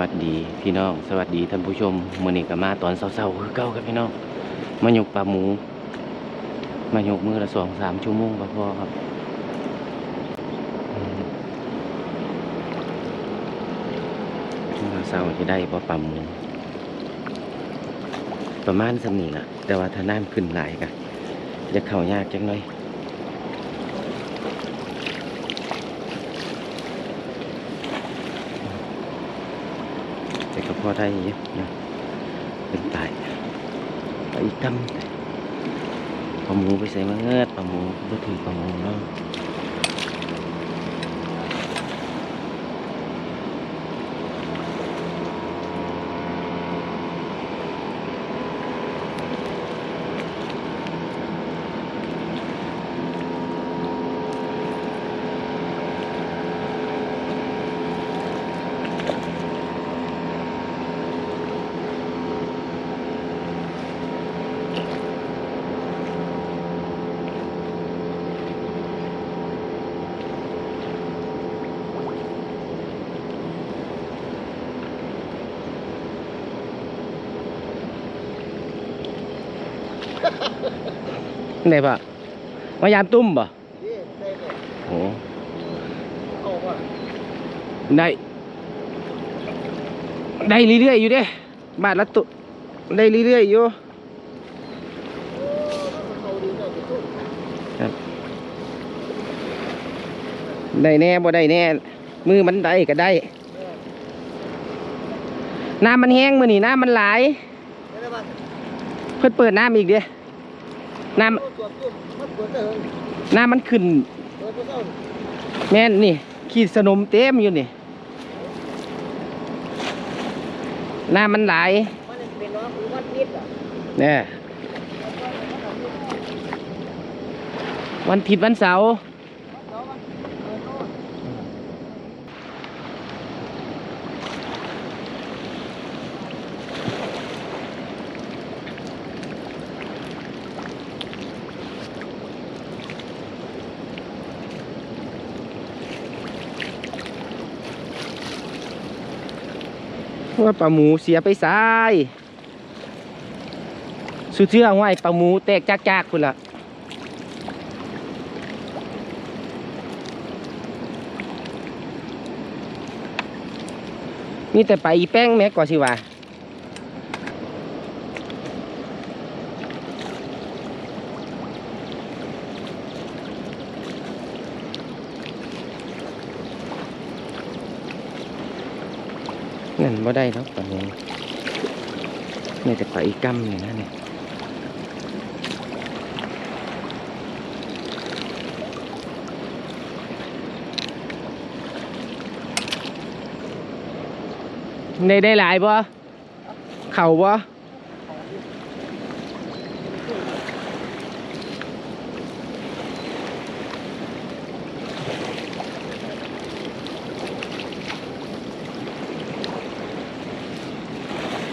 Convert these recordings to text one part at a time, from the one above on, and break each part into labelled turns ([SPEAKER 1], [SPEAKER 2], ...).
[SPEAKER 1] วัสดีพี่น้อง สวัสดีท่านผู้ชมมือนี้ก็มาตอนเช้าๆคือเก่าครับพี่น้องมายกปลาหมู มายกมือละสองสามชั่วโมงก็พอครับอืมมื้อละเช้าจะได้บ่ปลาหมูประมาณสำนี้ล่ะแต่ว่าถ้าน้ำขึ้นหลายก็จะเข้ายากจังหน่อย แต่ก็ พอได้อยู่นะเป็นตายไปอีกทำปลาหมูไปใส่มะเงิดปลาหมูก็ถือปลาหมูเนาะ ไหนปะมายามตุ้มปะโอ้ได้ ได้เรื่อยๆอยู่เด้ บาทละตุได้เรื่อยๆอยู่ได้แน่บ่ได้แน่ มือมันได้ก็ได้ น้ำมันแห้งมือนี่น้ำมันหลายเพิ่นเปิดน้ำอีกเด้ น้ำน้ำมันขึ้น แม่นนี่ ขีดสนมเต็มอยู่นี่น้ำมันไหลายเนี่ยวันผิดวันเสาร์ ว่าปลาหมูเสียไปซ้ายสุดเชื่อห้วยปลาหมูแตกจากจากคุณละมีแต่ไปอีแป้งแม็กกว่าสิว่า นั่นบ่ได้เนาะปลาหมูมีแต่ไปอีกั้มเลยนะเนี่ยได้ได้หลายบ่เข่าบ่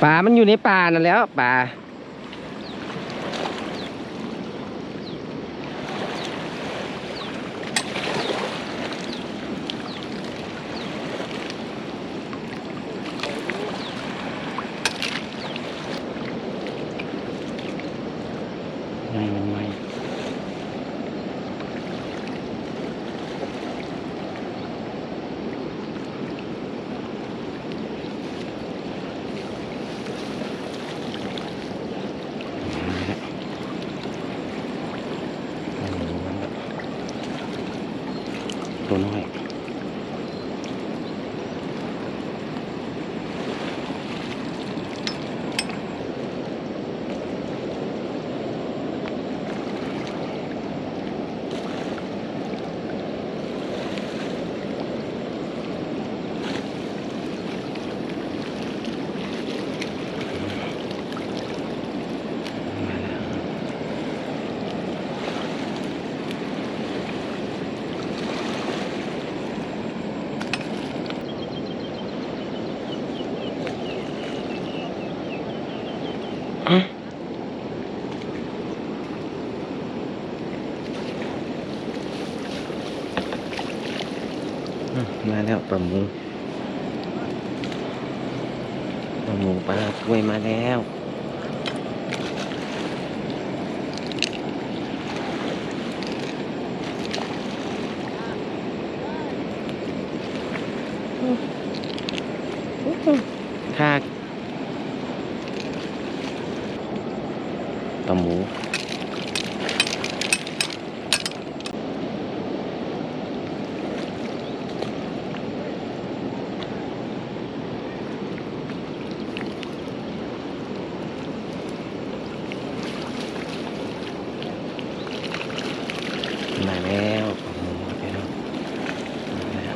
[SPEAKER 1] ปลามันอยู่ในป่านั่นแล้วปลา น้อย อื มาแล้วปลาหมูปลาหมูปลากล้วยมาแล้วค่าปลาหมู มาแล้วปลาหมูครับพี่น้องมาแล้ว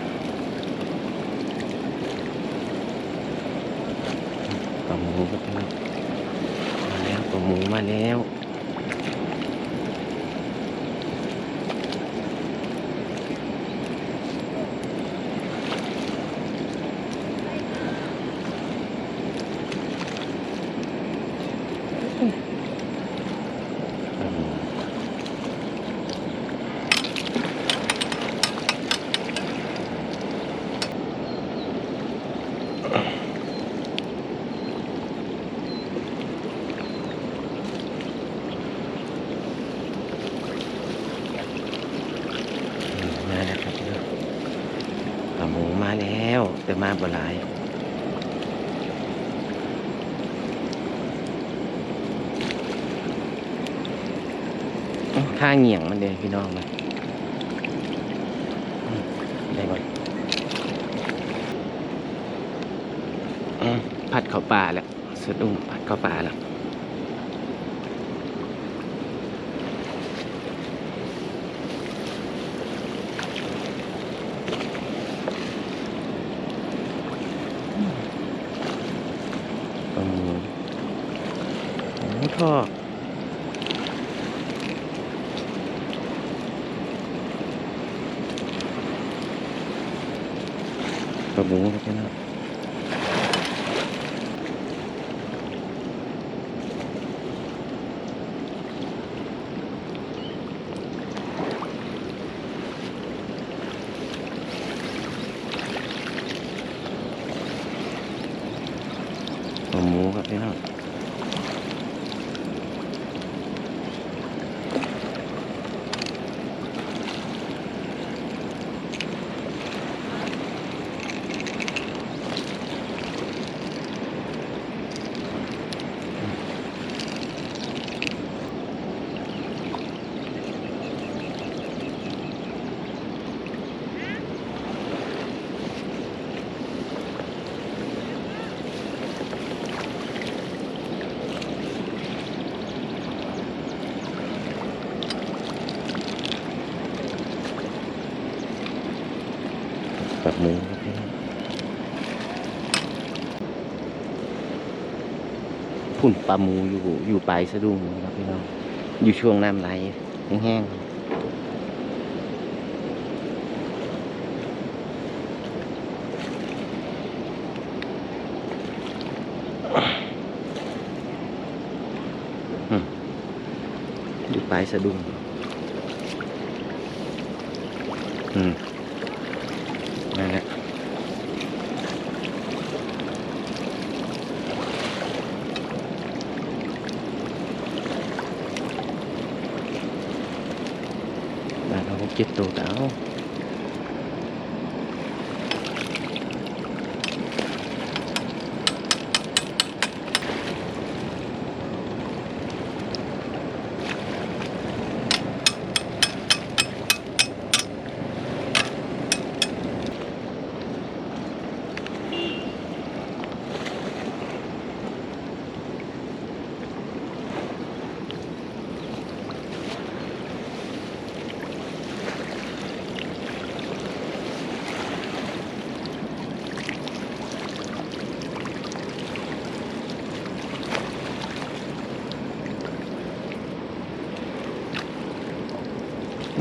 [SPEAKER 1] ปลาหมูครับพี่น้องมาแล้วปลาห มาแล้วปลาหมูอืมมาแล้วครับพี่น้องปลาหมูมา แต่มาบ่หลายข้างเหงี่ยงมันเดยพี่น้องมันได้บ่อืมผัดข้าวปลาแล้วสะดุ้งผัดข้าวปลาแล้วปลาหมู หมูทอด ปลาหมูครับพี่น้องปลาหมูครับพี่น้อง ปรับพี่น้องพุ่นปลาหมูอยู่อยู่ปลายสะดุ้งครับพี่น้องอยู่ช่วงน้ำไหลแห้งๆอยู่ปลายสะดุ้งอืม นั่นแหละบ้านเราก็เก็บตัวเอา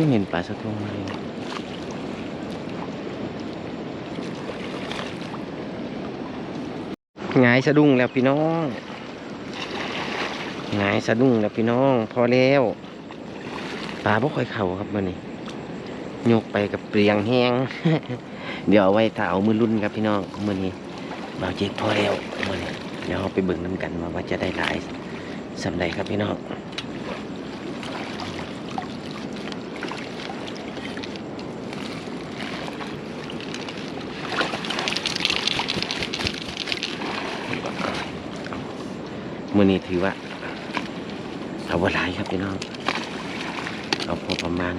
[SPEAKER 1] ไม่เห็นปลาสะทงเลยหงายสะดุ้งแล้วพี่น้องหงายสะดุ้งแล้วพี่น้อง พอแล้วปลาบ่ค่อยเข่าครับมันนี่ยกไปกับเปลียงแห้ง เดี๋ยวเอาไว้ถ้าเอามือรุ่นครับพี่น้องมือนี้บ่าวเจ็ดพอแล้วมือนี้เดี๋ยวเราไปเบิ่งน้ำกันว่าว่าจะได้หลายสำใดครับพี่น้อง มือนี้ถือว่าเอาว่าหลายครับพี่น้อง เอาพอประมาณ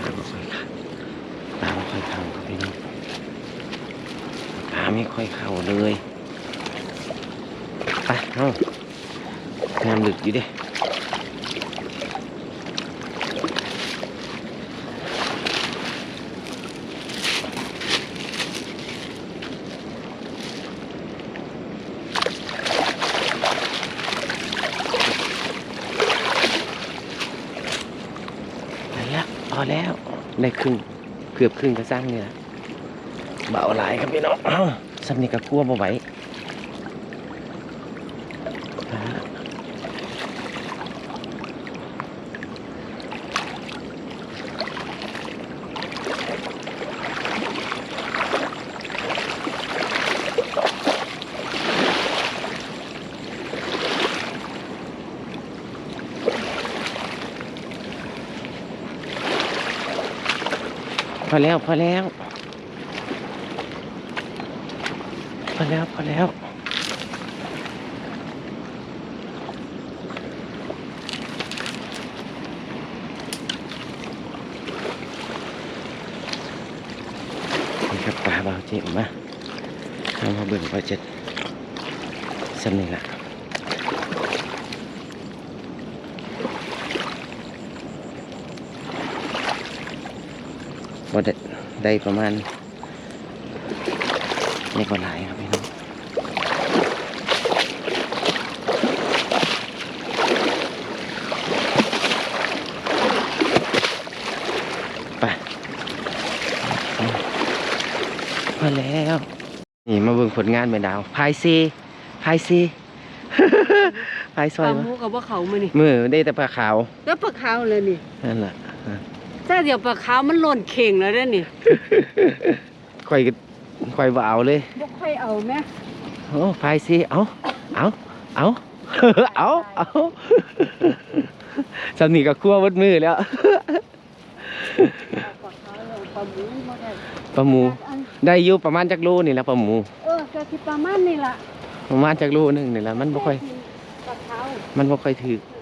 [SPEAKER 1] ปลาไม่ค่อยเข้าปลาไม่ค่อยเข้าครับพี่น้องปลาไม่ค่อยเข้าเลยไปเอางามดึกอยู่ด้ อแล้วได้ครึ่งเกือบครึ่งกระซังนี่แหละเบาหลายครับพี่น้องเอ้าสำนีกับกลัวบ่ไหว แล้วพอแล้วพอแล้วพอแล้วนี่ครับปลาเบาเจ็บมาเอามาเบิ่งว่าจะสำนึกละว่า ได้ได้ประมาณไม่ก็หลายครับพี่น้องไปพอแล้ว นี่มาเบิ่งผลงานแม่ดาวพายซีพายซีพายซ
[SPEAKER 2] ป
[SPEAKER 1] อย
[SPEAKER 2] ลา
[SPEAKER 1] มา
[SPEAKER 2] หมูกับว่าเขามือนี่
[SPEAKER 1] มือได้แต่ปลาขาว
[SPEAKER 2] แล้วปลาขาวเลยนี่
[SPEAKER 1] นั่นแหละ
[SPEAKER 2] ถ้าเดี๋ยวปลาขาวมันหล่นเข่งแล้วเด้อนี่
[SPEAKER 1] ค่อยก็ค่อยว่าเอาเลย
[SPEAKER 2] บ่ค่อยเอาแม่
[SPEAKER 1] โอ้พายซีเอาเอาเอาเอาเอาสำนีกับคั่ววัดมือแล้ว
[SPEAKER 2] ปลาขาวเอาปลาหมูบ่ได้
[SPEAKER 1] ปลาหมู
[SPEAKER 2] อัน
[SPEAKER 1] ได้อยู่ประมาณจักโลนี่แหละปลาหมู
[SPEAKER 2] เออก็สิประมาณนี่ล่ะ
[SPEAKER 1] ประมาณจักโลหนึงนี่แหละมันบ่ค่อย
[SPEAKER 2] ปลาขาว
[SPEAKER 1] มันบ่ค่อยถือ
[SPEAKER 2] เอ